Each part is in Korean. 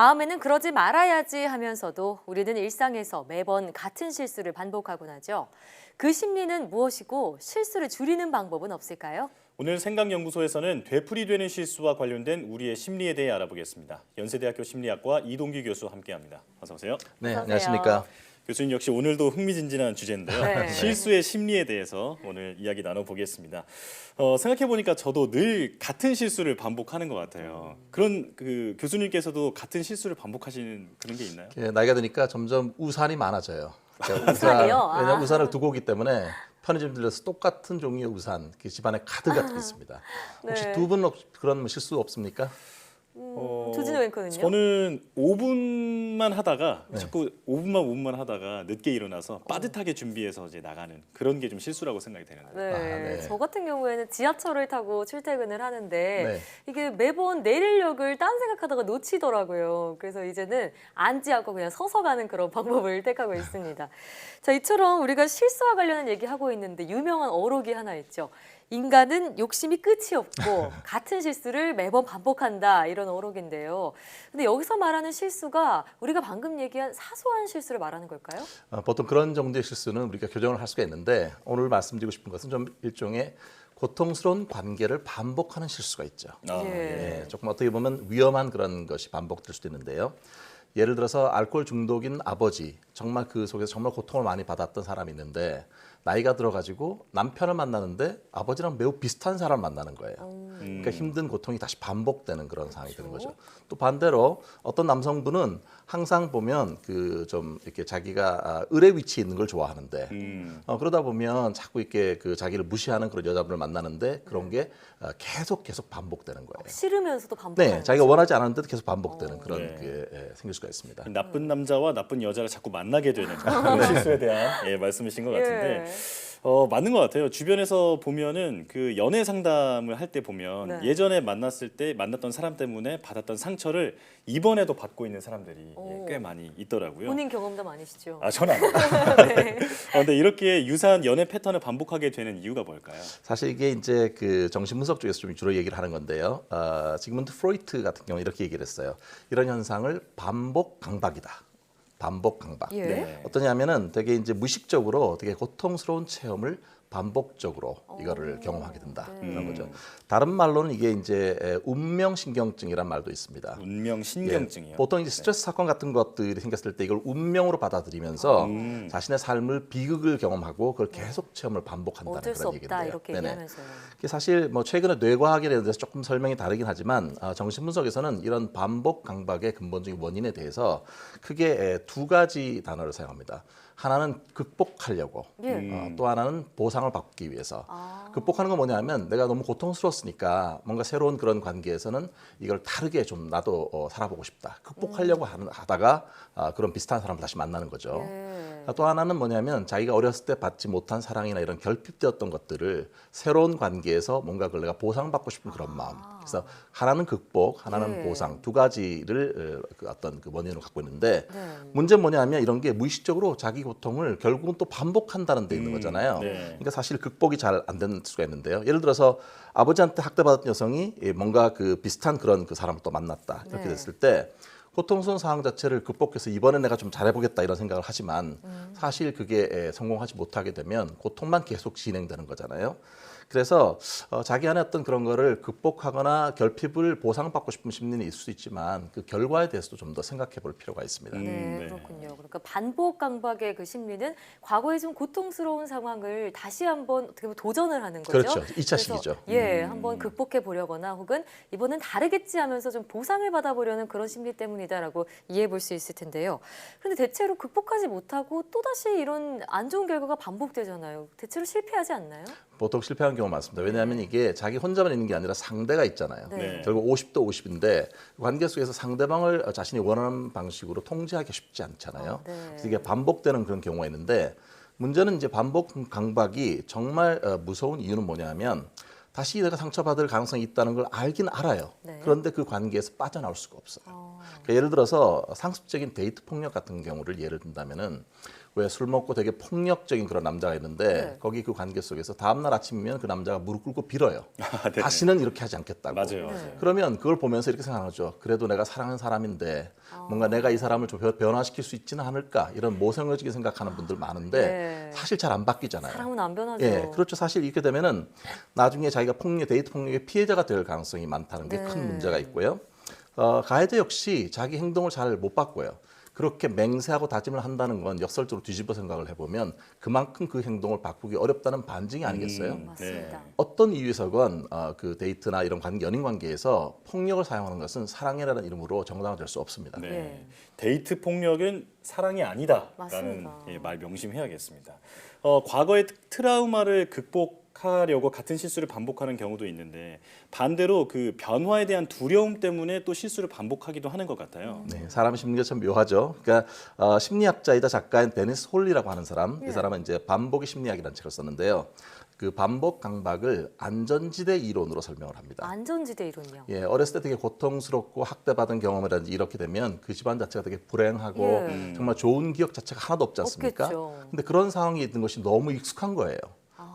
다음에는 그러지 말아야지 하면서도 우리는 일상에서 매번 같은 실수를 반복하곤 하죠. 그 심리는 무엇이고 실수를 줄이는 방법은 없을까요? 오늘 생각연구소에서는 되풀이되는 실수와 관련된 우리의 심리에 대해 알아보겠습니다. 연세대학교 심리학과 이동규 교수 함께합니다. 어서 오세요. 어서 네, 오세요. 안녕하십니까. 교수님 역시 오늘도 흥미진진한 주제인데요. 네. 실수의 심리에 대해서 오늘 이야기 나눠보겠습니다. 어, 생각해 보니까 저도 늘 같은 실수를 반복하는 것 같아요. 그런 그 교수님께서도 같은 실수를 반복하시는 그런 게 있나요? 이렇게 나이가 드니까 점점 우산이 많아져요. 그러니까 우산이요? 아. 왜냐면 우산을 두고 오기 때문에 편의점 들려서 똑같은 종류의 우산 집안에 가득 가득 있습니다. 혹시 네. 두분 그런 실수 없습니까? 어, 조진호 앵커는요? 저는 5분만 하다가 자꾸 5분만 5분만 하다가 늦게 일어나서 빠듯하게 준비해서 이제 나가는 그런 게 좀 실수라고 생각이 되는데. 네, 아, 네. 저 같은 경우에는 지하철을 타고 출퇴근을 하는데 네. 이게 매번 내리력을 딴 생각하다가 놓치더라고요. 그래서 이제는 앉지 않고 그냥 서서 가는 그런 방법을 택하고 있습니다. 자, 이처럼 우리가 실수와 관련한 얘기하고 있는데 유명한 어록이 하나 있죠. 인간은 욕심이 끝이 없고 같은 실수를 매번 반복한다 이런 어록인데요. 근데 여기서 말하는 실수가 우리가 방금 얘기한 사소한 실수를 말하는 걸까요? 어, 보통 그런 정도의 실수는 우리가 교정을 할 수가 있는데 오늘 말씀드리고 싶은 것은 좀 일종의 고통스러운 관계를 반복하는 실수가 있죠. 아, 예. 예, 조금 어떻게 보면 위험한 그런 것이 반복될 수도 있는데요. 예를 들어서 알코올 중독인 아버지 정말 그 속에서 정말 고통을 많이 받았던 사람이 있는데 나이가 들어가지고 남편을 만나는데 아버지랑 매우 비슷한 사람을 만나는 거예요. 그러니까 힘든 고통이 다시 반복되는 그런 상황이 되는 거죠. 또 반대로 어떤 남성분은 항상 보면 그 좀 이렇게 자기가 아, 을의 위치에 있는 걸 좋아하는데 음. 어, 그러다 보면 자꾸 이렇게 그 자기를 무시하는 그런 여자분을 만나는데 그런 게 어, 계속 계속 반복되는 거예요. 싫으면서도 반복하는 네, 자기가. 원하지 않았는데도 계속 반복되는 그런 네. 게 예, 생길 수가 있습니다. 나쁜 남자와 나쁜 여자를 자꾸 만나게 되는 그런 실수에 대한 예, 말씀이신 것 같은데 예. 어, 맞는 것 같아요. 주변에서 보면은 그 연애 상담을 할 때 보면 네. 예전에 만났을 때 만났던 사람 때문에 받았던 상처를 이번에도 받고 있는 사람들이 예, 오. 꽤 많이 있더라고요. 본인 경험담 아니시죠? 아, 저는 아니에요. 네. 어, 근데 이렇게 유사한 연애 패턴을 반복하게 되는 이유가 뭘까요? 사실 이게 이제 그 정신분석 쪽에서 좀 주로 얘기를 하는 건데요. 어, 지금은 프로이트 같은 경우 이렇게 얘기를 했어요. 이런 현상을 반복 강박이다. 반복 강박. 예. 네. 어떠냐면은 되게 이제 무의식적으로 되게 고통스러운 체험을 반복적으로 이거를 경험하게 된다 네. 거죠. 다른 말로는 이게 이제 에, 운명 신경증이란 말도 있습니다. 운명 신경증이요. 예, 보통 이제 스트레스 사건 같은 것들이 생겼을 때 이걸 운명으로 받아들이면서 음. 자신의 삶을 비극을 경험하고 그걸 계속 체험을 반복한다는 그런 없다 얘기인데요. 이렇게 네네. 얘기하면서요. 이게 사실 뭐 최근에 뇌과학에 대해서 조금 설명이 다르긴 하지만 아, 정신분석에서는 이런 반복 강박의 근본적인 원인에 대해서 크게 에, 두 가지 단어를 사용합니다. 하나는 극복하려고, 예. 어, 또 하나는 보상 을 받기 위해서. 아. 극복하는 건 뭐냐면 내가 너무 고통스러웠으니까 뭔가 새로운 그런 관계에서는 이걸 다르게 좀 나도 어, 살아보고 싶다. 극복하려고 하는, 하다가 아, 그런 비슷한 사람을 다시 만나는 거죠. 예. 또 하나는 뭐냐면 자기가 어렸을 때 받지 못한 사랑이나 이런 결핍되었던 것들을 새로운 관계에서 뭔가 그걸 내가 보상받고 싶은 그런 마음. 그래서 하나는 극복, 하나는 네. 보상 두 가지를 어, 그 어떤 그 원인으로 갖고 있는데 네. 문제는 뭐냐면 이런 게 무의식적으로 자기 고통을 결국은 또 반복한다는 데 있는 음, 거잖아요. 네. 그러니까 사실 극복이 잘 안 되는 수가 있는데요. 예를 들어서 아버지한테 학대받았던 여성이 예, 뭔가 그 비슷한 그런 그 사람을 또 만났다 이렇게 네. 됐을 때 고통스러운 상황 자체를 극복해서 이번에 내가 좀 잘해보겠다 이런 생각을 하지만 음. 사실 그게 에, 성공하지 못하게 되면 고통만 계속 진행되는 거잖아요. 그래서 어, 자기 안에 어떤 그런 거를 극복하거나 결핍을 보상받고 싶은 심리는 있을 수 있지만 그 결과에 대해서도 좀 더 생각해 볼 필요가 있습니다. 음, 네, 네. 그렇군요. 그러니까 반복 강박의 그 심리는 과거에 좀 고통스러운 상황을 다시 한번 어떻게 보면 도전을 하는 거죠. 그렇죠. 이차 그래서 시기죠. 예, 음. 한번 극복해 보려거나 혹은 이번엔 다르겠지 하면서 좀 보상을 받아보려는 그런 심리 때문이 다라고 이해해 볼 수 있을 텐데요. 그런데 대체로 극복하지 못하고 또 다시 이런 안 좋은 결과가 반복되잖아요. 대체로 실패하지 않나요? 보통 실패하는 경우가 많습니다. 왜냐하면 이게 자기 혼자만 있는 게 아니라 상대가 있잖아요. 네. 네. 결국 50대 50인데 관계 속에서 상대방을 자신이 원하는 방식으로 통제하기 쉽지 않잖아요. 아, 네. 그래서 이게 반복되는 그런 경우가 있는데 문제는 이제 반복 강박이 정말 어, 무서운 이유는 뭐냐면 다시 내가 상처받을 가능성이 있다는 걸 알긴 알아요. 네. 그런데 그 관계에서 빠져나올 수가 없어요. 어, 그러니까 예를 들어서 상습적인 데이트 폭력 같은 경우를 예를 든다면은 왜 술 먹고 되게 폭력적인 그런 남자가 있는데 네. 거기 그 관계 속에서 다음 날 아침이면 그 남자가 무릎 꿇고 빌어요. 아, 네네. 다시는 이렇게 하지 않겠다고. 맞아요. 네. 맞아요. 그러면 그걸 보면서 이렇게 생각하죠. 그래도 내가 사랑하는 사람인데 뭔가 내가 이 사람을 좀 변- 변화시킬 수 있지는 않을까 이런 모성애적인 생각하는 분들 많은데 네. 사실 잘 안 바뀌잖아요. 사람은 안 변하죠. 예, 그렇죠. 사실 이렇게 되면은 나중에 자기가 폭력, 데이트 폭력의 피해자가 될 가능성이 많다는 게큰 네. 문제가 있고요. 어, 가해자 역시 자기 행동을 잘 못 바꿔요. 그렇게 맹세하고 다짐을 한다는 건 역설적으로 뒤집어 생각을 해보면 그만큼 그 행동을 바꾸기 어렵다는 반증이 아니겠어요? 음, 맞습니다. 어떤 이유에서건 어, 그 데이트나 이런 관계, 연인 관계에서 폭력을 사용하는 것은 사랑이라는 이름으로 정당화될 수 없습니다. 네. 예. 데이트 폭력은 사랑이 아니다라는 맞습니다. 예, 말 명심해야겠습니다. 어, 과거의 트라우마를 극복 하려고 같은 실수를 반복하는 경우도 있는데 반대로 그 변화에 대한 두려움 때문에 또 실수를 반복하기도 하는 것 같아요. 네, 사람 심리가 참 묘하죠. 그러니까 어, 심리학자이다 작가인 데니스 홀리라고 하는 사람, 예. 이 사람은 이제 반복의 심리학이라는 책을 썼는데요. 그 반복 강박을 안전지대 이론으로 설명을 합니다. 안전지대 이론이요. 예, 어렸을 때 되게 고통스럽고 학대받은 경험이라든지 이렇게 되면 그 집안 자체가 되게 불행하고 예. 음. 정말 좋은 기억 자체가 하나도 없지 않습니까? 없겠죠. 아. 근데 그런 상황이 있는 것이 너무 익숙한 거예요.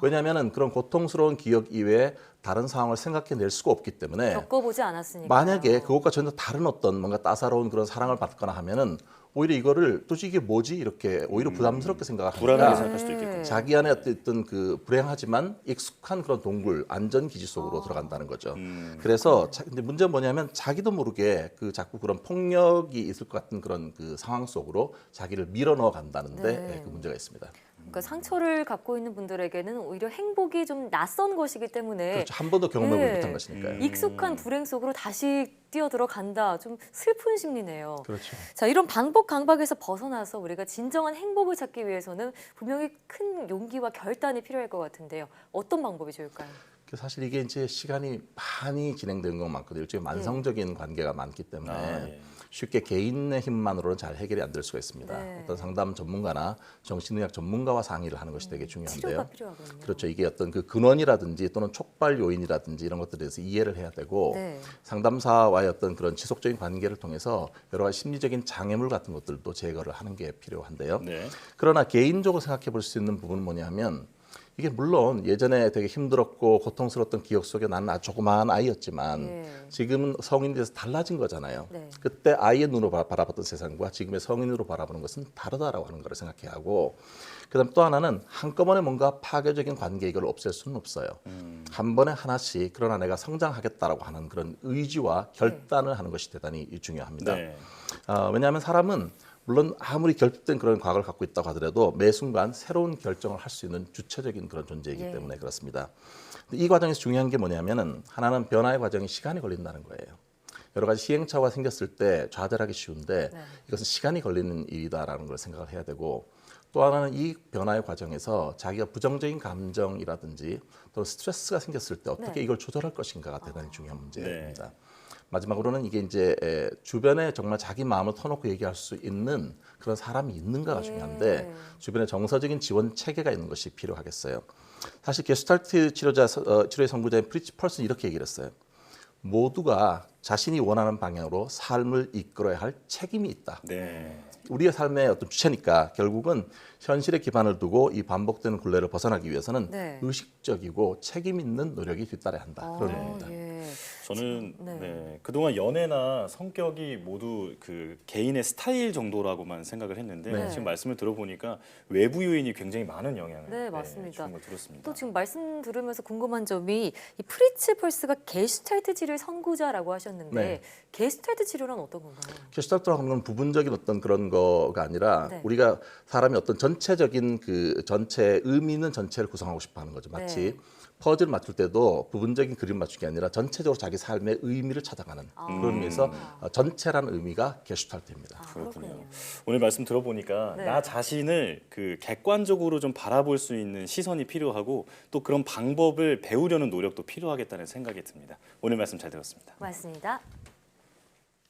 왜냐하면 그런 고통스러운 기억 이외에 다른 상황을 생각해낼 수가 없기 때문에 겪어보지 않았으니까. 만약에 그것과 전혀 다른 어떤 뭔가 따사로운 그런 사랑을 받거나 하면은 오히려 이거를 도대체 이게 뭐지 이렇게 오히려 부담스럽게 생각을 음. 불안하게 생각할 수도 있겠군요. 자기 안에 어떤 그 불행하지만 익숙한 그런 동굴 안전 기지 속으로 들어간다는 거죠. 음. 그래서 자, 근데 문제는 뭐냐면 자기도 모르게 그 자꾸 그런 폭력이 있을 것 같은 그런 그 상황 속으로 자기를 밀어 넣어 간다는데 네. 예, 그 문제가 있습니다. 그러니까 상처를 갖고 있는 분들에게는 오히려 행복이 좀 낯선 것이기 때문에 그렇죠. 한 번도 경험해 보지 네. 못한 것이니까요. 음. 익숙한 불행 속으로 다시 뛰어 들어간다. 좀 슬픈 심리네요. 그렇죠. 자, 이런 반복 강박에서 벗어나서 우리가 진정한 행복을 찾기 위해서는 분명히 큰 용기와 결단이 필요할 것 같은데요. 어떤 방법이 좋을까요? 그 사실 이게 이제 시간이 많이 진행되는 건 많거든요. 일종의 만성적인 관계가 많기 때문에 아, 예. 쉽게 개인의 힘만으로는 잘 해결이 안 될 수가 있습니다. 네. 어떤 상담 전문가나 정신의학 전문가와 상의를 하는 것이 되게 중요한데요. 필요하거든요. 그렇죠. 이게 어떤 그 근원이라든지 또는 촉발 요인이라든지 이런 것들에 대해서 이해를 해야 되고 네. 상담사와의 어떤 그런 지속적인 관계를 통해서 여러 가지 심리적인 장애물 같은 것들도 제거를 하는 게 필요한데요. 네. 그러나 개인적으로 생각해 볼 수 있는 부분은 뭐냐면 이게 물론 예전에 되게 힘들었고 고통스러웠던 기억 속에 나는 아주 조그마한 아이였지만 예. 지금은 성인이 돼서 달라진 거잖아요. 네. 그때 아이의 눈으로 바- 바라봤던 세상과 지금의 성인으로 바라보는 것은 다르다라고 하는 거를 생각해야 하고 그다음 또 하나는 한꺼번에 뭔가 파괴적인 관계 이걸 없앨 수는 없어요. 한 번에 하나씩 그러나 내가 성장하겠다라고 하는 그런 의지와 결단을 하는 것이 대단히 중요합니다. 네. 어, 왜냐하면 사람은 물론 아무리 결핍된 그런 과거를 갖고 있다고 하더라도 매 순간 새로운 결정을 할 수 있는 주체적인 그런 존재이기 예. 때문에 그렇습니다. 근데 이 과정에서 중요한 게 뭐냐면은 하나는 변화의 과정이 시간이 걸린다는 거예요. 여러 가지 시행착오가 생겼을 때 좌절하기 쉬운데 네. 이것은 시간이 걸리는 일이다라는 걸 생각을 해야 되고 또 하나는 이 변화의 과정에서 자기가 부정적인 감정이라든지 또 스트레스가 생겼을 때 어떻게 네. 이걸 조절할 것인가가 대단히 중요한 문제입니다. 네. 마지막으로는 이게 이제 에, 주변에 정말 자기 마음을 터놓고 얘기할 수 있는 그런 사람이 있는가가 예. 중요한데 주변에 정서적인 지원 체계가 있는 것이 필요하겠어요. 사실 게스탈트 치료자 어, 치료의 선구자인 프리치 펄슨 이렇게 얘기를 했어요. 모두가 자신이 원하는 방향으로 삶을 이끌어야 할 책임이 있다. 네. 우리의 삶의 어떤 주체니까 결국은 현실에 기반을 두고 이 반복되는 굴레를 벗어나기 위해서는 네. 의식적이고 책임 있는 노력이 뒤따라야 한다. 그런 어, 의미입니다. 예. 저는 네. 네. 그동안 연애나 성격이 모두 그 개인의 스타일 정도라고만 생각을 했는데 네. 지금 말씀을 들어보니까 외부 요인이 굉장히 많은 영향을 네, 맞습니다. 주는 걸 들었습니다. 또 지금 말씀 들으면서 궁금한 점이 이 프리츠 펄스가 게슈탈트 치료의 선구자라고 하셨는데 네. 게슈탈트 치료란 어떤 건가요? 게슈탈트라고 하는 건 부분적인 어떤 그런 거가 아니라 네. 우리가 사람이 어떤 전체적인 그 전체 의미 있는 전체를 구성하고 싶어 하는 거죠. 마치 네. 퍼즐 맞출 때도 부분적인 그림 맞추기 아니라 전체적으로 자기 삶의 의미를 찾아가는 아. 그런 의미에서 어, 전체라는 의미가 게슈탈트입니다. 아, 그렇군요. 그렇군요. 오늘 말씀 들어보니까 네. 나 자신을 그 객관적으로 좀 바라볼 수 있는 시선이 필요하고 또 그런 방법을 배우려는 노력도 필요하겠다는 생각이 듭니다. 오늘 말씀 잘 들었습니다. 고맙습니다.